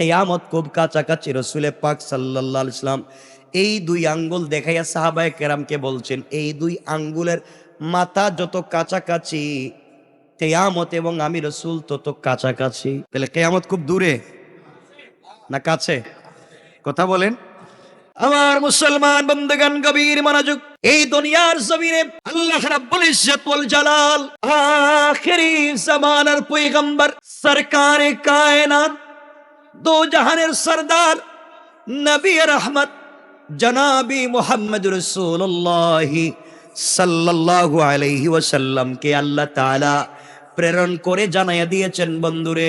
কেয়ামত খুব কাছাকাছি রসুলে পাক সাল্লাহ ইসলাম এই দুই আঙ্গুল দেখাইয়া সাহাবায় কেরামকে বলছেন, এই দুই আঙ্গুলের মাথা যত কাছাকাছি, কেয়ামত এবং আমি রসুল তত কাছাকাছি। তাহলে কেয়ামত খুব দূরে না কাছে? কথা বলেন। আমার মুসলমান বন্ধুগান গভীর মনোযোগ, এই দুনিয়ার জমিনে আল্লাহ রাব্বুল ইজ্জত জালাল, আখেরি জামানার পয়গম্বর, সরকারে কায়নাত দো জাহানের সরদার নবী রহমত জনাবি মোহাম্মদ রসুল্লাহ সাল্লাহ আলহি ওসাল্লামকে আল্লাহ তাআলা প্রেরণ করে জানাইয়া দিয়েছেন, বন্ধুরে,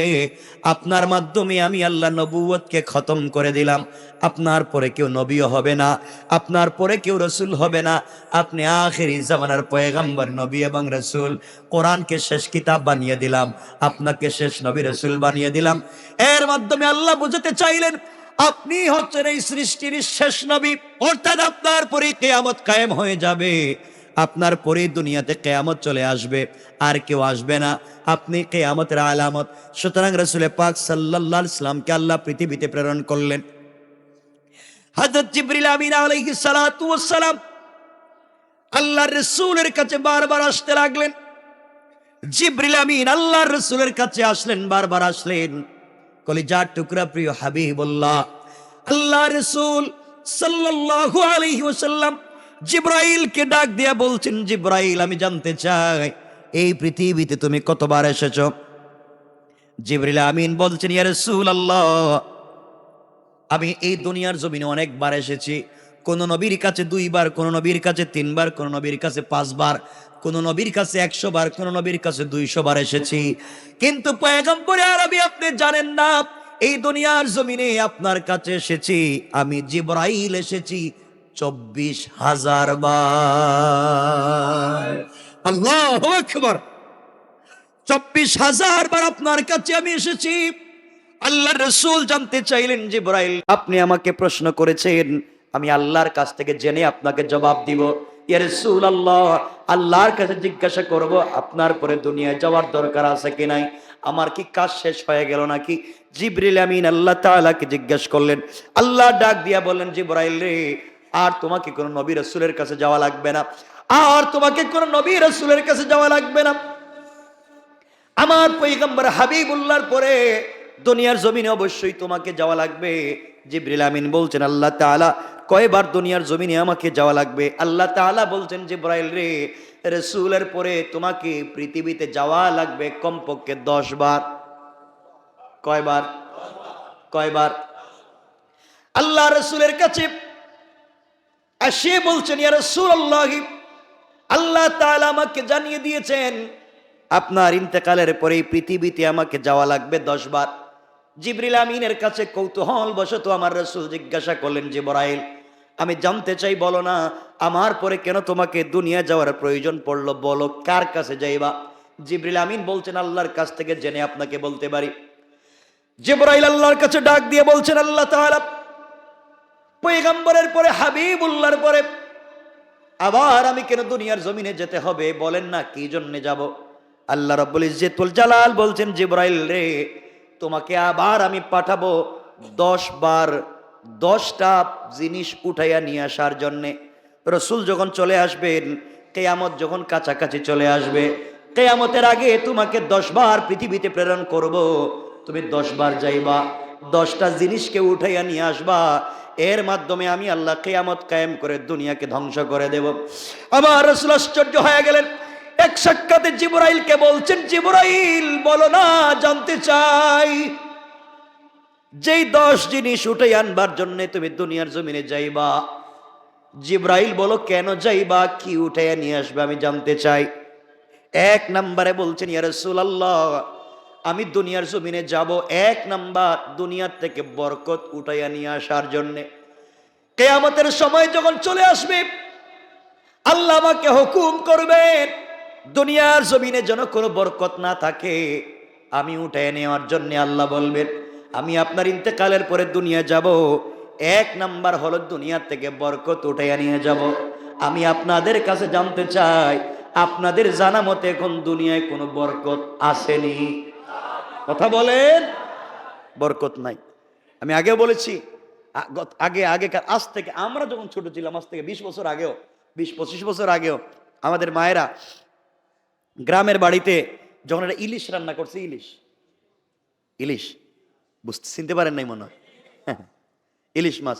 আপনার মাধ্যমে আমি আল্লাহ নবুয়তকে খতম করে দিলাম। আপনার পরে কেউ নবীও হবে না, আপনার পরে কেউ রসুল হবে না। আপনি আখেরি জামানার পয়গাম্বর, নবী এবং রসুল। কোরআনকে শেষ কিতাব বানিয়ে দিলাম, আপনাকে শেষ নবী, রসুল বানিয়ে দিলাম। এর মাধ্যমে আল্লাহ বুঝাতে চাইলেন, আপনি হচ্ছেন এই সৃষ্টির শেষ নবী, অর্থাৎ আপনার পরে কেয়ামত কায়েম হয়ে যাবে। আপনার পরেই দুনিয়াতে কেয়ামত চলে আসবে, আর কেউ আসবে না। আপনি কেয়ামতের আলামত। সুতরাং রসুলে পাক সাল্লাহ ইসলামকে আল্লাহ পৃথিবীতে প্রেরণ করলেন। কাছে বারবার আসতে লাগলেন। কাছে আসলেন, বারবার আসলেন। টুকরা প্রিয় আল্লাহ রাসূল সাল্লাল্লাহু আলাইহি জিব্রাইলকে ডাক দিয়া বলছেন, জিব্রাইল, আমি জানতে চাই, এই পৃথিবীতে তুমি কতবার এসেছ? জিবরিল আমিন বলছেন, ইয়া রাসূলুল্লাহ, আমি এই দুনিয়ার জমিনে অনেকবার এসেছি। কোন নবীর কাছে দুইবার, কোন নবীর কাছে তিনবার, কোন নবীর কাছে পাঁচবার, কোন নবীর কাছে একশো বার কোন নবীর কাছে দুইশো বার এসেছি। কিন্তু পয়গম্বরে আরবি আপনি জানেন না, এই দুনিয়ার জমিনে আপনার কাছে এসেছি। আমি জিব্রাইল এসেছি চব্বিশ হাজার বার। চব্বিশ হাজার বার আপনার কাছে আমি এসেছি। আল্লাহ রসুল জানতে চাইলেন যে বরাইল আপনি আমাকে প্রশ্ন করেছেন, আমি আল্লাহর কাছ থেকে জেনে আপনাকে জবাব দিব। ইয়া রসুল আল্লাহ আল্লাহর কাছে জিজ্ঞাসা করব, আপনার পরে দুনিয়ায় যাওয়ার দরকার আছে কি নাই? আমার কি কাজ শেষ হয়ে গেল নাকি? জিবরিল আমিন আল্লাহ তাআলাকে জিজ্ঞাসা করলেন। আল্লাহ ডাক দিয়া বললেন, জিবরাইল রে আর তোমাকে কোনো নবী রসুলের কাছে যাওয়া লাগবে না। আর তোমাকে কোনো নবী রসুলের কাছে যাওয়া লাগবে না। আমার পৈগম্বর হাবিবুল্লাহর পরে দুনিয়ার জমিনে অবশ্যই তোমাকে যাওয়া লাগবে। জিব্রিল আমিন বলছেন, আল্লাহ তাআলা কয়বার দুনিয়ার জমিনে আমাকে যাওয়া লাগবে? আল্লাহ তাআলা বলছেন, জিব্রাইল রে, রসুলের পরে তোমাকে পৃথিবীতে যাওয়া লাগবে কমপক্ষে দশ বার কয়বার? কয়বার? আল্লাহ রসুলের কাছে আসে বলছেন, ইয়া রাসূলুল্লাহ, আল্লাহ তাআলা আমাকে জানিয়ে দিয়েছেন, আপনার ইন্তেকালের পরে পৃথিবীতে আমাকে যাওয়া লাগবে দশ বার। জিবরিল আমিনের কাছে কৌতূহল বশত আমার রসুল জিজ্ঞাসা করলেন যে বরাইল আমি জানতে চাই বলো না, আমার পরে কেন তোমাকে দুনিয়া যাওয়ার প্রয়োজন পড়ল? বলো, কার কাছে যাইবা? জিবরিল আমিন বলছেন, আল্লাহর কাছ থেকে জেনে আপনাকে বলতে পারি। জিবরাইল আল্লাহর কাছে ডাক দিয়ে বলছেন, আল্লাহ তাআলা পয়গম্বরের পরে, হাবিবুল্লাহর পরে, আবার আমি কেন দুনিয়ার জমিনে যেতে হবে? বলেন না, কি জন্যে যাব? আল্লাহ রব্বুল ইজ্জতুল জালাল বলছেন, জিব্রাইল রে, তোমাকে আবার আমি পাঠাবো দশ বার দশটা জিনিস উঠাইয়া নিয়ে আসার জন্যে। রসুল যখন চলে আসবেন, কেয়ামত যখন কাছাকাছি চলে আসবে, কেয়ামতের আগে তোমাকে দশ বার পৃথিবীতে প্রেরণ করব। তুমি দশ বার যাইবা, দশটা জিনিসকে উঠাইয়া নিয়ে আসবা এর মাধ্যমে আমি আল্লাহ কেয়ামত কায়েম করে দুনিয়াকে ধ্বংস করে দেব। আমার রসুল আশ্চর্য হয়ে গেলেন, এক সাক্ষাতে জিবরাইলকে বলছেন, জিবরাইল, বলো না, জানতে চাই। যেই দশ জিনিস উঠে আনবার জন্য তুমি দুনিয়ার জমিনে যাইবা। জিব্রাইল বলো, কেন যাইবা? কি উঠে নিয়ে আসবে? আমি জানতে চাই। এক নম্বরে বলছেন, ইয়া রাসূলুল্লাহ আমি দুনিয়ার জমিনে যাব এক নাম্বার দুনিয়ার থেকে বরকত উঠাইয়া নিয়ে আসার জন্যে। কেয়ামতের সময় যখন চলে আসবে, আল্লাহ আমাকে হুকুম করবেন, দুনিয়ার জমিনে যেন কোনো বরকত না থাকে, আমি উঠে নেওয়ার জন্য আল্লাহ বলবেন, আমি আপনার ইন্তেকালের পরে দুনিয়া যাব, এক নাম্বার হলো দুনিয়ার থেকে বরকত উঠাইয়া নিয়ে যাব। আমি আপনাদের কাছে জানতে চাই, আপনাদের জানা মতে এখন দুনিয়ায় কোনো বরকত আসেনি। কথা বলেন। বরকত নাই। আমি আগেও বলেছি আগে আগেকার আজ থেকে আমরা যখন ছোট ছিলাম আজ থেকে বিশ বছর আগেও বিশ পঁচিশ বছর আগেও আমাদের মায়েরা গ্রামের বাড়িতে যখন একটা ইলিশ রান্না করছে ইলিশ। ইলিশ। বুঝতে চিনতে পারেন নাই মনে হয়। ইলিশ মাছ।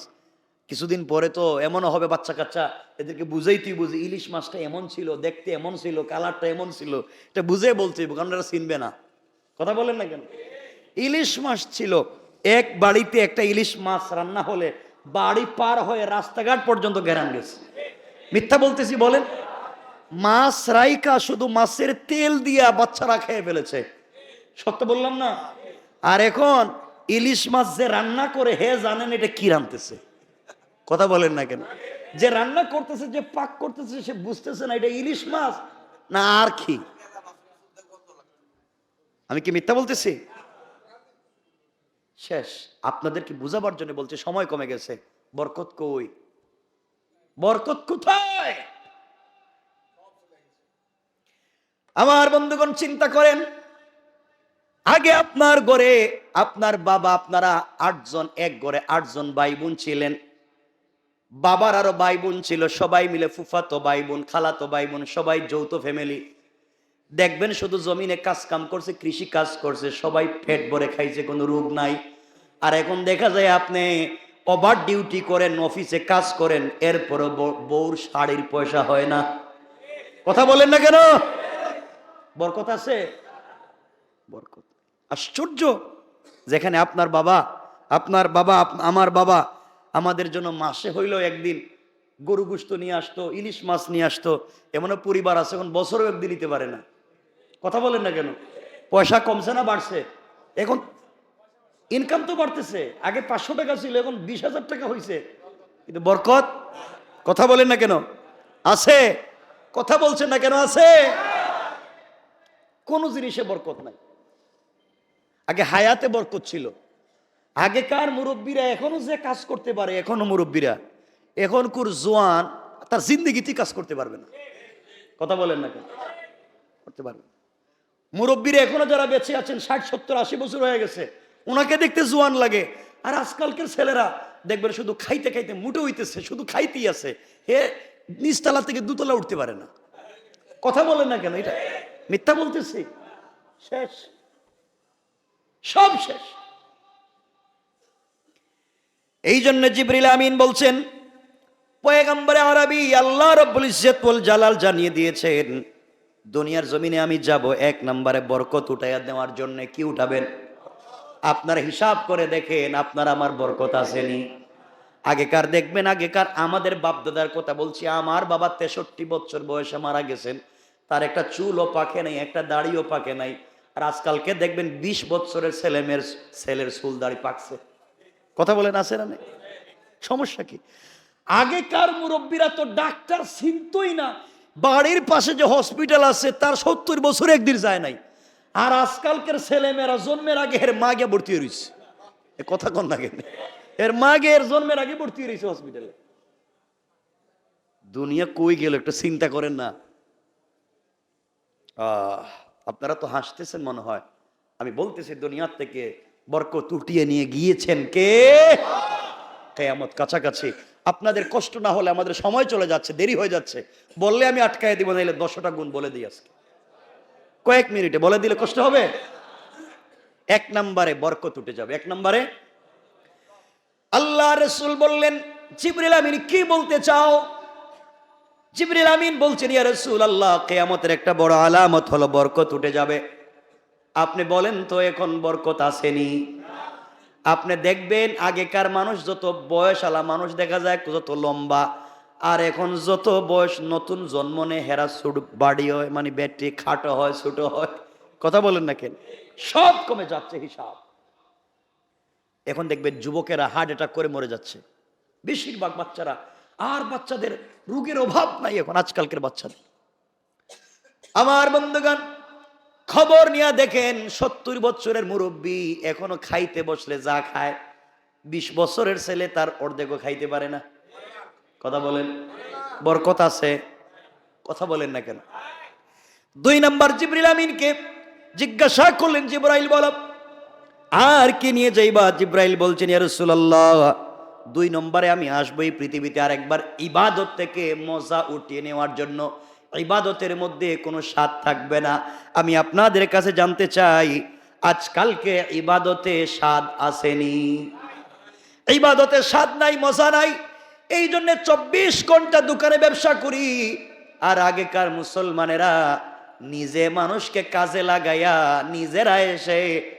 কিছুদিন পরে তো এমনও হবে বাচ্চা কাচ্চা এদেরকে বুঝেই তুই বুঝি ইলিশ মাছটা এমন ছিল দেখতে এমন ছিল কালারটা এমন ছিল। এটা বুঝে হবে, কারণ এরা চিনবে না। কথা বলেন না কেন? ইলিশ মাছ ছিল। এক বাড়িতে একটা ইলিশ মাছ রান্না হলে বাড়ি পার হয়ে রাস্তাঘাট পর্যন্ত গেরান গেছে। মিথ্যা বলতেছি, বলেন। মাছ রাইকা শুধু মাছের তেল দিয়া বাচ্চারা খেয়ে ফেলেছে। সত্য বললাম না? আর এখন ইলিশ মাছ যে রান্না করে, হে জানেন এটা কি রানতেছে কথা বলেন না কেন? যে রান্না করতেছে, যে পাক করতেছে, সে বুঝতেছে না এটা ইলিশ মাছ না আর কি। আমি কি মিথ্যা বলতেছি? শেষ। আপনাদেরকে বুঝাবার জন্য বলছে সময় কমে গেছে। বরকত কই? বরকত কোথায়? আমার বন্ধুগণ চিন্তা করেন। আগে আপনার ঘরে আপনার বাবা আপনারা আটজন এক ঘরে আটজন ভাই বোন ছিলেন। বাবার আরও ভাই বোন ছিল সবাই মিলে ফুফাতো ভাই বোন খালাতো ভাই বোন সবাই যৌথ ফ্যামিলি দেখবেন শুধু জমিনে কাজ কাম করছে, কৃষি কাজ করছে, সবাই পেট ভরে খাইছে, কোনো রোগ নাই। আর এখন দেখা যায় আপনি ওভার ডিউটি করেন অফিসে কাজ করেন, এরপরও বউ- বউর শাড়ির পয়সা হয় না। কথা বলেন না কেন? বরকত আছে? বরকত। আশ্চর্য! যেখানে আপনার বাবা আপনার বাবা আমার বাবা, আমাদের জন্য মাসে হইল একদিন গরু গুস্ত নিয়ে আসতো, ইলিশ মাছ নিয়ে আসতো, এমনও পরিবার আছে, এখন বছরও একদিন নিতে পারে না। কথা বলেন না কেন? পয়সা কমছে না বাড়ছে? এখন ইনকাম তো বাড়তেছে। আগে পাঁচশো টাকা ছিল, এখন বিশ হাজার টাকা হয়েছে কিন্তু বরকত, কথা বলেন না কেন? আছে। কথা বলছেন না কেন? আছে। কোনো জিনিসে বরকত নাই। আগে হায়াতে বরকত ছিল। আগেকার মুরব্বীরা এখনও যে কাজ করতে পারে, এখনও মুরব্বীরা এখন কুর জোয়ান তার জিন্দগিতে কাজ করতে পারবে না। কথা বলেন না কেন? করতে পারবে। মুরব্বীরা এখনও যারা বেঁচে আছেন, ষাট, সত্তর, আশি বছর হয়ে গেছে ওনাকে দেখতে জোয়ান লাগে। আর আজকালকের ছেলেরা দেখবেন শুধু খাইতে খাইতে মুটে হইতেছে, শুধু খাইতেই আছে। হে, নিচতলা থেকে দুতলা উঠতে পারে না। কথা বলেন না কেন এটা? মিথ্যা বলতেছি? শেষ। সব শেষ। এই জন্য জিবরিল আমিন বলছেন, পয়গম্বরে আরবি আল্লাহ রব্বুল ইজ্জতুল জালাল জানিয়ে দিয়েছেন দুনিয়ার জমিনে আমি যাব, এক নম্বরে বরকত উঠাইয়া দেওয়ার জন্য কি উঠাবেন? আপনার হিসাব করে দেখেন আপনার আমার বরকত আসেনি। আগেকার দেখবেন, আগেকার আমাদের বাপদাদার কথা বলছি, আমার বাবা তেষট্টি বছর বয়সে মারা গেছেন, তার একটা চুলও পাকে নাই, একটা দাড়িও পাকে নাই, আর আজকালকে দেখবেন বিশ বছরের ছেলে মেয়ের ছেলের চুল দাড়ি পাকছে। কথা বলেন, আছে না সমস্যা কি? আগেকার মুরব্বীরা তো ডাক্তার চিনতই না বাড়ির পাশে যে হসপিটাল আছে, তার সত্তর বছর একদিন যায় নাই। আর আজকালকার ছেলেমেয়েরা জন্মের আগে এর মা গিয়ে ভর্তি হয়ে রয়েছে। এ কথা কন না এর মা গিয়ে এর জন্মের আগে ভর্তি হয়ে রয়েছে হসপিটালে দুনিয়া কই গেল, একটু চিন্তা করেন না। আপনারা তো হাসতেছেন মনে হয়। আমি বলতেছি, দুনিয়ার থেকে বরকত উঠিয়ে নিয়ে গিয়েছেন কে? কেয়ামত কাছাকাছি। আপনাদের কষ্ট না হলে আমাদের সময় চলে যাচ্ছে, দেরি হয়ে যাচ্ছে। বললে আমি আটকায় দিব, নাইলে দশটা গুণ বলে দিই আজকে। কয়েক মিনিটে বলে দিলে কষ্ট হবে? এক নম্বরে বরকত উঠে যাবে। এক নম্বরে, আল্লাহ রসুল বললেন, জিবরিল আমিন, কি বলতে চাও? জিবরিল আমিন বলছেন, ইয়া রসুল আল্লাহ কেয়ামতের একটা বড় আলামত হলো, বরকত উঠে যাবে। আপনি বলেন তো, এখন বরকত আসেনি। আপনি দেখবেন আগেকার মানুষ যত বয়সালা মানুষ দেখা যায়, যত লম্বা। আর এখন যত বয়স, নতুন জন্ম নেয় হেরা ছুট বাড়ি হয় মানে ব্যাটারি খাটো হয় ছোট হয়, কথা বলেন না কেন? সব কমে যাচ্ছে হিসাব। এখন দেখবেন যুবকেরা হার্ট অ্যাটাক করে মরে যাচ্ছে। বেশিরভাগ বাচ্চারা, আর বাচ্চাদের রোগের অভাব নাই এখন আজকালকের বাচ্চাদের। আমার বন্ধুগণ খবর নিয়ে দেখেন, সত্তর বছরের মুরব্বী এখনও খাইতে বসলে যা খায়। বিশ বছরের ছেলে তার অর্ধেকও খাইতে পারে না। কথা বলেন। বরকত আছে। কথা বলেন না কেন? দুই নাম্বার জিবরিল আমিনকে জিজ্ঞাসা করলেন, জিব্রাইল বল, আর কি নিয়ে যাইবা? জিব্রাইল বলছেন, ইয়া রাসূলুল্লাহ, দুই নম্বরে আমি আসব এই পৃথিবীতে আর একবার ইবাদত থেকে মজা উঠিয়ে নেওয়ার জন্য। ইবাদতের মধ্যে কোনো স্বাদ থাকবে না। আমি আপনাদের কাছে জানতে চাই, আজকালকে ইবাদতে স্বাদ আসেনি? ইবাদতে স্বাদ নাই, মজা নাই। এই জন্য চব্বিশ ঘণ্টা দোকানে ব্যবসা করি। আর আগেকার মুসলমানেরা নিজে মানুষকে কাজে লাগাইয়া নিজেরা এসে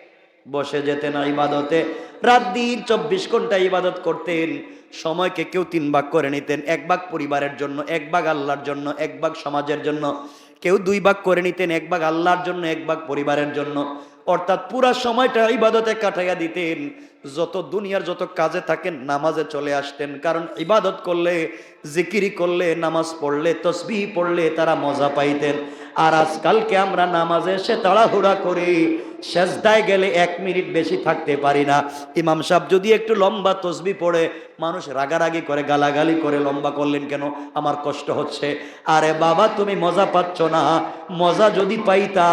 বসে যেতেন ইবাদতে। রাত দিন চব্বিশ ঘণ্টা ইবাদত করতেন, সময়কে কেউ তিন ভাগ করে নিতেন, এক ভাগ পরিবারের জন্য, এক ভাগ আল্লাহর জন্য, এক ভাগ সমাজের জন্য। কেউ দুই ভাগ করে নিতেন, এক ভাগ আল্লাহর জন্য, এক ভাগ পরিবারের জন্য। অর্থাৎ পুরা সময়টা ইবাদতে কাটাইয়া দিতেন। যত দুনিয়ার যত কাজে থাকেন, নামাজে চলে আসতেন। কারণ ইবাদত করলে, জিকিরি করলে, নামাজ পড়লে, তসবি পড়লে তারা মজা পাইতেন। আর আজকালকে আমরা নামাজে এসে তাড়াহুড়া করি। সেজদায় গেলে এক মিনিট বেশি থাকতে পারি না। ইমাম সাহেব যদি একটু লম্বা তসবি পড়ে, মানুষ রাগারাগি করে, গালাগালি করে, লম্বা করলেন কেন? আমার কষ্ট হচ্ছে। আরে বাবা, তুমি মজা পাচ্ছ না। মজা যদি পাইতা,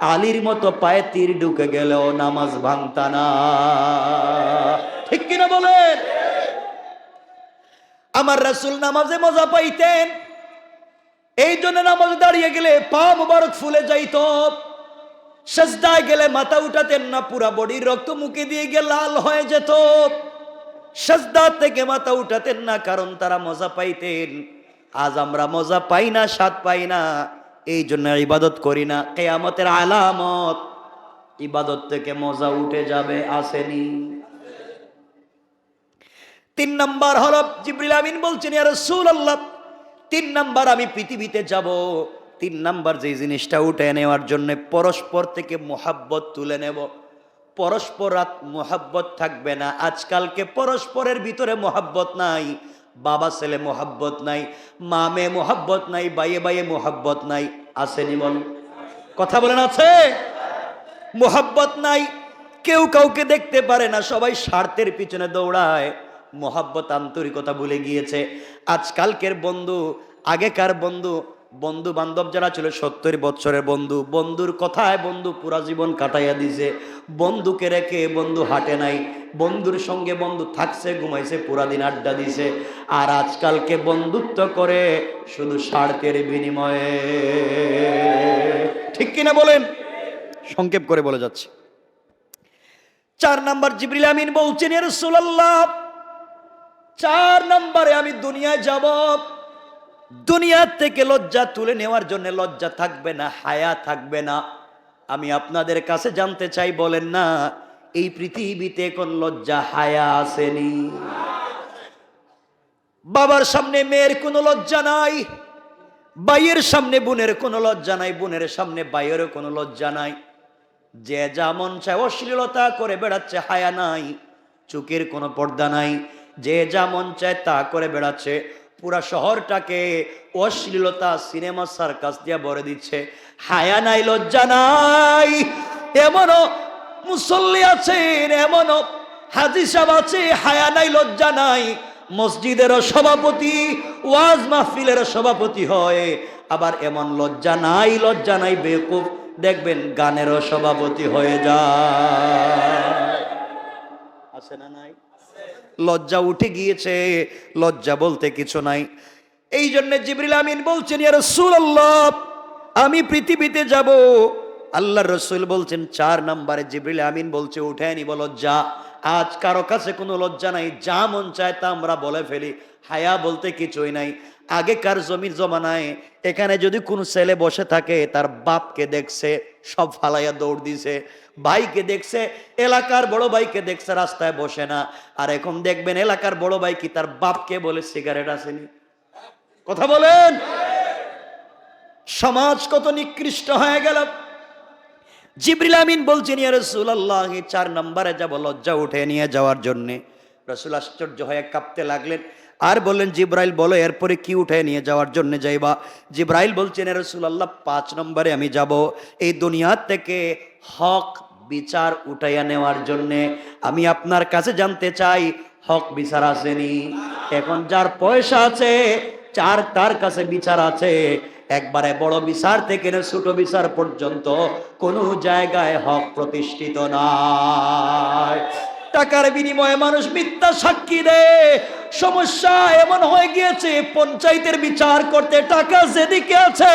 আলীর মতো পায়ে তীর ঢুকে গেলেও নামাজ ভাঙতা না। ঠিক কিনা বলেন? আমার রাসূল নামাজে মজা পাইতেন। এই জন্য নামাজ দাঁড়িয়ে গেলে পা মুবারক ফুলে যাইত। সেজদায় গেলে মাথা উঠাতেন না, পুরা বডির রক্ত মুখে দিয়ে গিয়ে লাল হয়ে যেত। সেজদা থেকে মাথা উঠাতেন না, কারণ তারা মজা পাইতেন। আজ আমরা মজা পাই না, স্বাদ পাই না, এই জন্য ইবাদত করি না। কেয়ামতের আলামত, ইবাদত থেকে মজা উঠে যাবে, আসেনি। তিন নাম্বার হলো, জিবরিল আমিন বলছেন, ইয়া রাসূলুল্লাহ, তিন নাম্বার আমি পৃথিবীতে যাব। তিন নাম্বার যে জিনিসটা উঠে নেওয়ার জন্য পরস্পর থেকে মোহাব্বত তুলে নেব। পরস্পর মোহাব্বত থাকবে না। আজকালকে পরস্পরের ভিতরে মোহাব্বত নাই, বাবা ছেলে মোহাব্বত নাই, মা মেয়ে মোহাব্বত নাই বাইয়ে বাইয়ে মোহাব্বত নাই। আসেনি বল? কথা বলেন, আছে? মোহাব্বত নাই, কেউ কাউকে দেখতে পারে না, সবাই স্বার্থের পিছনে দৌড়ায়। মোহাব্বত আন্তরিকতা ভুলে গিয়েছে। আজকালকের বন্ধু, আগেকার বন্ধু বন্ধু বান্ধব যারা ছিল, সত্তর বছরের বন্ধু, বন্ধুর কথায় বন্ধু পুরা জীবন কাটাইয়া দিছে। বন্ধুকে রেখে বন্ধু হাঁটে নাই, বন্ধুর সঙ্গে বন্ধু থাকছে, ঘুমাইছে, পুরা দিন আড্ডা দিছে। আর আজকালকে বন্ধুত্ব করে শুধু স্বার্থের বিনিময়ে। ঠিক কিনা বলেন? সংক্ষেপ করে বলে যাচ্ছে। চার নাম্বার জিবরিল আমিন বলছেন এর রাসূলুল্লাহ, চার নাম্বারে আমি দুনিয়ায় যাব। দুনিয়ার থেকে লজ্জা তুলে নেওয়ার জন্য লজ্জা থাকবে না, হায়া থাকবে না। আমি আপনাদের কাছে জানতে চাই, বলেন না, এই পৃথিবীতে কোন লজ্জা, হায়া আসেনি? বাবার সামনে মেয়ের কোনো লজ্জা নাই বাইয়ের সামনে বোনের কোনো লজ্জা নাই, বোনের সামনে বাইয়েরও কোনো লজ্জা নাই। যে যা মন চায়, অশ্লীলতা করে বেড়াচ্ছে, হায়া নাই, চোখের কোনো পর্দা নাই। যে যা মন চায়, তা করে বেড়াচ্ছে। পুরা শহরটাকে অশ্লীলতা সিনেমা সার্কাস দিয়ে ভরে দিচ্ছে। হায়া নাই, লজ্জা নাই। এমনও মুসল্লি আছেন, এমনও হাজি আছে, হায়া নাই, লজ্জা নাই। মসজিদেরও সভাপতি, ওয়াজ মাহফিলের সভাপতি হয়। আবার এমন লজ্জা নাই লজ্জা নাই, বেকুব দেখবেন গানেরও সভাপতি হয়ে যায়। আছে না নাই? লজ্জা উঠে গিয়েছে। লজ্জা বলতে কিছু নাই। এই জন্য জিবরিল আমিন বলছেন, ইয়া রাসূলুল্লাহ, আমি পৃথিবীতে যাব। আল্লাহ রসুল বলছেন, চার নম্বরে জিবরিল আমিন বলছে, উঠে নিব লজ্জা। আজ কারও কাছে কোনো লজ্জা নাই। যা মন চায় তা আমরা বলে ফেলি। হায়া বলতে কিছুই নাই। আগেকার জমির জমানায় এখানে যদি কোনো ছেলে বসে থাকে, তার বাপকে দেখছে, সব ফালাইয়া দৌড় দিছে। ভাইকে দেখছে, এলাকার বড় ভাইকে দেখছে, রাস্তায় বসে না। আর এখন দেখবেন এলাকার বড় ভাই কি, তার বাপকে বলে সিগারেট আসেনি। কথা বলেন? সমাজ কত নিকৃষ্ট হয়ে গেল। জিবরিল আমিন বলছেন, ইয়া রাসূলুল্লাহ চার নম্বরে যাব, লজ্জা উঠে নিয়ে যাওয়ার জন্যে। রসুল আশ্চর্য হয়ে কাঁপতে লাগলেন। আর বললেন, জিব্রাইল, বলো, এরপরে কি উঠে নিয়ে যাওয়ার জন্য যাইবা? জিব্রাইল বলছেন রসুল আল্লাহ পাঁচ নম্বরে আমি যাব। এই দুনিয়ার থেকে হক বিচার উঠাইয়া নেওয়ার জন্যে আমি আপনার কাছে জানতে চাই, হক বিচার আসেনি। এখন যার পয়সা আছে, চার তার কাছে বিচার আছে। একবারে বড় বিচার থেকে না ছোট বিচার পর্যন্ত কোনো জায়গায় হক প্রতিষ্ঠিত নয় টাকার বিনিময়ে মানুষ মিথ্যা সাক্ষী দেয়। সমস্যা এমন হয়ে গিয়েছে, পঞ্চায়েতের বিচার করতে টাকা যেদিকে আছে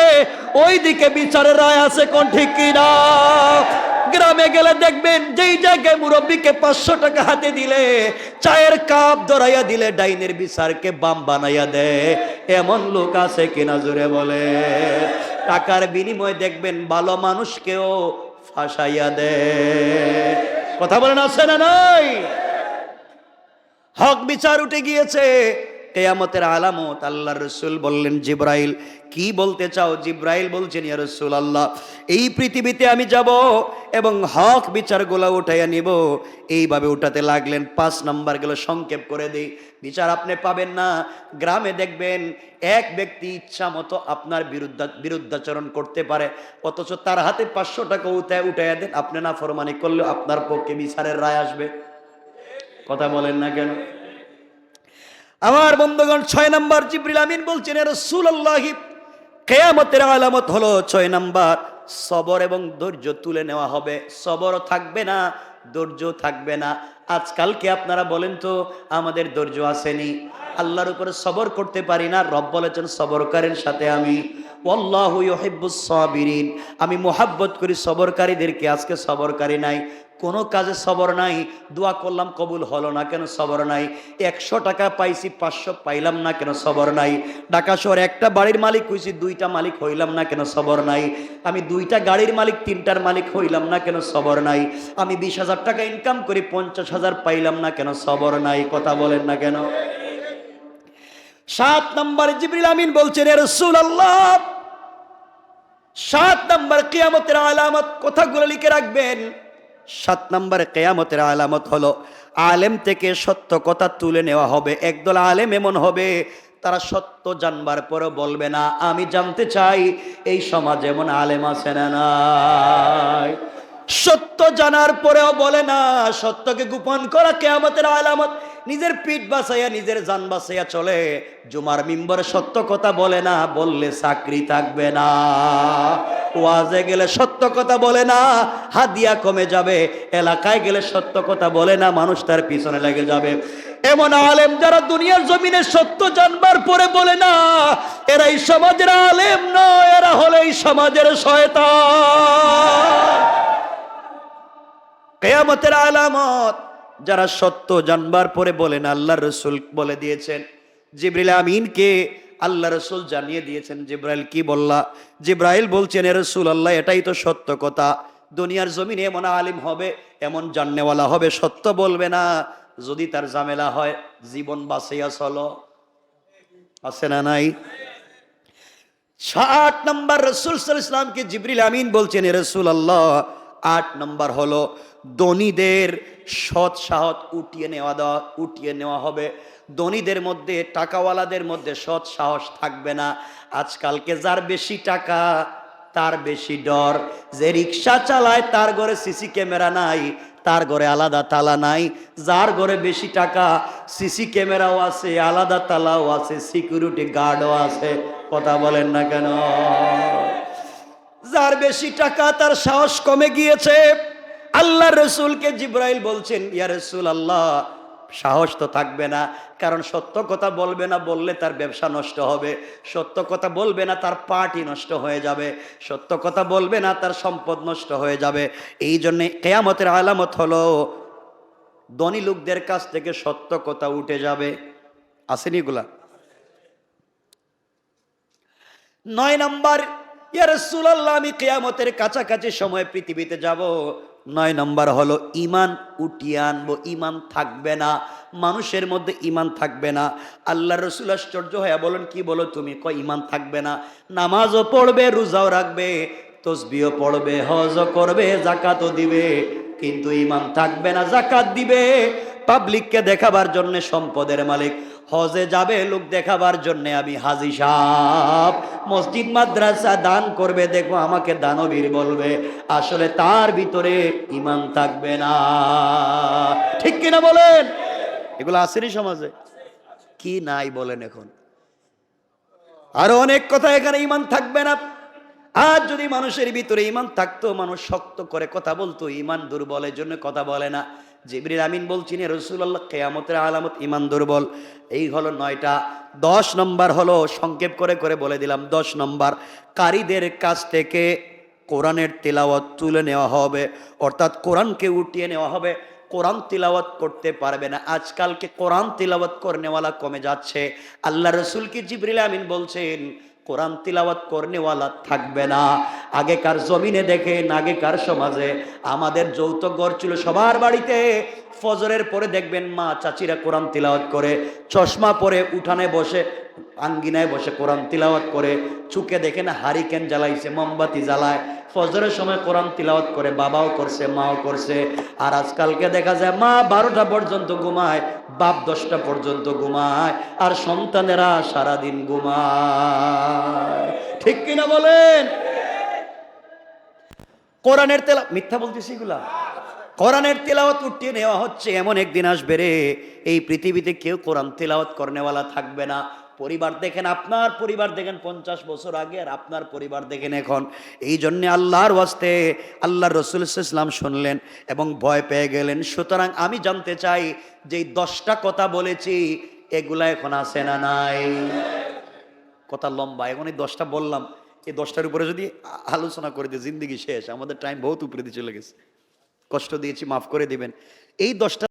ওই দিকে বিচারের রায় আছে কোন ঠিক কিনা? গ্রামে গেলে দেখবেন যেই জায়গায় মুরব্বীকে পাঁচশো টাকা হাতে দিলে, চায়ের কাপ ধরাইয়া দিলে ডাইনের বিচারকে বাম বানাইয়া দেয়। এমন লোক আছে কিনা জোরে বলে? টাকার বিনিময়ে দেখবেন ভালো মানুষকেও ফাঁসাইয়া দেয়। কথা বলেন, আছে না নাই? হক বিচার উঠে গিয়েছে। কেয়ামতের আলামত আল্লাহ রসুল বললেন, জিব্রাইল, কি বলতে চাও? জিব্রাইল বলছেন, ইয়া রসুল আল্লাহ এই পৃথিবীতে আমি যাব এবং হক বিচারগুলো উঠাইয়া নিব। এইভাবে উঠাতে লাগলেন। পাঁচ নাম্বার গেল, সংক্ষেপ করে দিই। বিচার আপনি পাবেন না। গ্রামে দেখবেন, এক ব্যক্তি ইচ্ছা মতো আপনার বিরুদ্ধা, বিরুদ্ধাচরণ করতে পারে, অথচ তার হাতে পাঁচশো টাকা উঠায় উঠাইয়া দেন। আপনি না ফরমানি করলে আপনার পক্ষে বিচারের রায় আসবে। কথা বলেন না কেন? আমার বন্ধুগণ, ছয় নম্বর জিব্রিল আমিন বলছেন রসুল আল্লাহি কেয়ামতের আলামত হলো ছয় নাম্বার, সবর এবং ধৈর্য তুলে নেওয়া হবে। সবরও থাকবে না, ধৈর্য থাকবে না। আজকালকে আপনারা বলেন তো, আমাদের ধৈর্য আসেনি? আল্লাহর উপরে সবর করতে পারি না, রব বলেছেন, সবরকারের সাথে আমি ইউহিব্বুস সাবিরিন। আমি মোহাব্বত করি সবরকারীদেরকে, আজকে সবরকারী নাই। কোনো কাজে সবর নাই, দোয়া করলাম কবুল হলো না কেন সবর নাই? একশো টাকা পাইছি, পাঁচশো পাইলাম না কেন সবর নাই? ঢাকা শহরে একটা বাড়ির মালিক হইছি, দুইটা মালিক হইলাম না কেন সবর নাই? আমি দুইটা গাড়ির মালিক, তিনটার মালিক হইলাম না কেন সবর নাই? আমি বিশ হাজার টাকা ইনকাম করি, পঞ্চাশ হাজার পাইলাম না কেন সবর নাই? কথা বলেন না কেন? সাত নম্বর জিবরিল আমিন বলছেন রসুল আল্লাহ সাত নম্বর কেয়ামতের আলামত কথাগুলো লিখে রাখবেন। সাত নম্বর কেয়ামতের আলামত হলো, আলেম থেকে সত্য কথা তুলে নেওয়া হবে। একদল আলেম এমন হবে, তারা সত্য জানবার পরে বলবে না। আমি জানতে চাই, এই সমাজ এমন আলেম আছে না নাই? সত্য জানার পরেও বলে না, সত্যকে গোপন করা কেয়ামতের আলামত। নিজের পিঠ বাঁচাইয়া নিজের জান বাঁচাইয়া চলে। জুমার মিম্বর সত্য কথা বলে না, বললে চাকরি থাকবে না। ওয়াজে গেলে সত্য কথা বলে না, হাদিয়া কমে যাবে। এলাকায় গেলে সত্য কথা বলে না, মানুষ তার পিছনে লেগে যাবে। এমন আলেম যারা দুনিয়ার জমিনে সত্য জানবার পরে বলে না, এরা এই সমাজের আলেম নয়, এরা হলে এই সমাজের শয়তান। কেয়ামতের আলামত। যারা সত্য জানবার পরে বলেন আল্লাহ রসুল বলে দিয়েছেন। জিব্রিল আমিনকে আল্লাহ রসুল জানিয়ে দিয়েছেন। জিব্রাইল কি বললা? জিব্রাইল বলছেন রসুল আল্লাহ, এটাই তো সত্য কথা। দুনিয়ার জমিনে এমন আলিম হবে, এমন জাননেওয়ালা হবে, সত্য বলবে না। যদি তার ঝামেলা হয়, জীবন বাঁচাইয়া চলো। আছে না নাই? আট নম্বর রসুল ইসলামকে জিবরিল আমিন বলছেন রসুল আল্লাহ আট নম্বর হলো, ধনীদের সৎ সাহত উঠিয়ে নেওয়া দেওয়া উঠিয়ে নেওয়া হবে। ধনীদের মধ্যে, টাকাওয়ালাদের মধ্যে সৎ সাহস থাকবে না। আজকালকে যার বেশি টাকা, তার বেশি ডর। যে রিক্সা চালায়, তার ঘরে সিসি ক্যামেরা নাই, তার ঘরে আলাদা তালা নাই। যার ঘরে বেশি টাকা, সিসি ক্যামেরাও আছে, আলাদা তালাও আছে, সিকিউরিটি গার্ডও আছে। কথা বলেন না কেন? যার বেশি টাকা তার সাহস কমে গিয়েছে। আল্লাহ রসুলকে জিব্রাইল বলছেন, ইয়া রসুল আল্লাহ সাহস তো থাকবে না, কারণ সত্য কথা বলবে না, বললে তার ব্যবসা নষ্ট হবে। সত্য কথা বলবে না, তার পার্টি নষ্ট হয়ে যাবে। সত্য কথা বলবে না, তার সম্পদ নষ্ট হয়ে যাবে। এই জন্যে কেয়ামতের আলামত হলো, ধনী লোকদের কাছ থেকে সত্য কথা উঠে যাবে। আসেনি এগুলা। নয় নম্বর আমি কিয়ামতের কাছাকাছি সময় পৃথিবীতে যাব। নয় নম্বর হলো ইমান উঠিয়ে আনব। ইমান থাকবে না। মানুষের মধ্যে ইমান থাকবে না। আল্লাহ রসুল আশ্চর্য হয়ে বলেন, কি বলো তুমি? ক ইমান থাকবে না। নামাজও পড়বে, রোজাও রাখবে তসবিও পড়বে, হজও করবে জাকাতও দিবে। কিন্তু ইমান থাকবে না জাকাত দিবে। পাবলিককে দেখাবার জন্য সম্পদের মালিক। হজে যাবে লোক দেখাবার জন্য আমি হাজি সাহ মসজিদ মাদ্রাসা দান করবে, দেখো আমাকে দানবীর বলবে, আসলে তার ভিতরে ইমান থাকবে না। ঠিক কিনা বলেন? এগুলো আসেনি সমাজে? কি নাই বলেন এখন? আরও অনেক কথা এখানে ইমান থাকবে না। আর যদি মানুষের ভিতরে ইমান থাকতো, মানুষ শক্ত করে কথা বলতো, ইমান দুর্বলের জন্য কথা বলে না। জিবরিল আমিন বলছেন রসুল্লাহ কেয়ামতের আলামত ইমান দুর্বল। এই হলো নয়টা। দশ নম্বর হলো, সংক্ষেপ করে করে বলে দিলাম, দশ নম্বর, কারীদের কাছ থেকে কোরআনের তেলাওয়াত তুলে নেওয়া হবে। অর্থাৎ কোরআনকে উঠিয়ে নেওয়া হবে। কোরআন তিলাওয়াত করতে পারবে না। আজকালকে কোরআন তিলাওয়াত করনেওয়ালা কমে যাচ্ছে। আল্লাহ রসুলকে জিবরিল আমিন বলছেন কোরআন তিলাওয়াত কর্নেওয়ালা থাকবে না। আগেকার জমিনে দেখেন, আগেকার সমাজে আমাদের যৌথ ঘর ছিল সবার বাড়িতে। ফজরের পরে দেখবেন মা চাচিরা কোরআন তিলাওয়াত করে, চশমা পরে উঠানে বসে, আঙ্গিনায় বসে কোরআন তিলাওয়াত করে চুকে দেখেন হারিকেন জ্বালাইছে, মোমবাতি জ্বালায়। ফজরের সময় কোরআন তিলাওয়াত করে, বাবাও করছে, মাও করছে। আর আজকালকে দেখা যায় মা বারোটা পর্যন্ত ঘুমায়, বাপ দশটা পর্যন্ত ঘুমায়, আর সন্তানেরা সারাদিন ঘুমায়। ঠিক কিনা বলেন? কোরআনের তেলা, মিথ্যা বলতেছি এগুলা? কোরআনের তেলাওয়াত উঠিয়ে নেওয়া হচ্ছে, এমন একদিন আসবে রে। এই পৃথিবীতে কেউ কোরআন তেলাওয়াত করনেওয়ালা থাকবে না। পরিবার দেখেন, আপনার পরিবার দেখেন পঞ্চাশ বছর আগে আর আপনার পরিবার দেখেন এখন। এই জন্যে আল্লাহর ওয়াস্তে আল্লাহ রসুল ইসলাম শুনলেন এবং ভয় পেয়ে গেলেন। সুতরাং আমি জানতে চাই, যে দশটা কথা বলেছি, এগুলা এখন আছে না নাই? কথা লম্বা, এখন এই দশটা বললাম। এই দশটার উপরে যদি আলোচনা করে দিই জিন্দগি শেষ। আমাদের টাইম বহুত উপরে দিয়ে চলে গেছে। কষ্ট দিয়েছি মাফ করে দিবেন। এই দশটা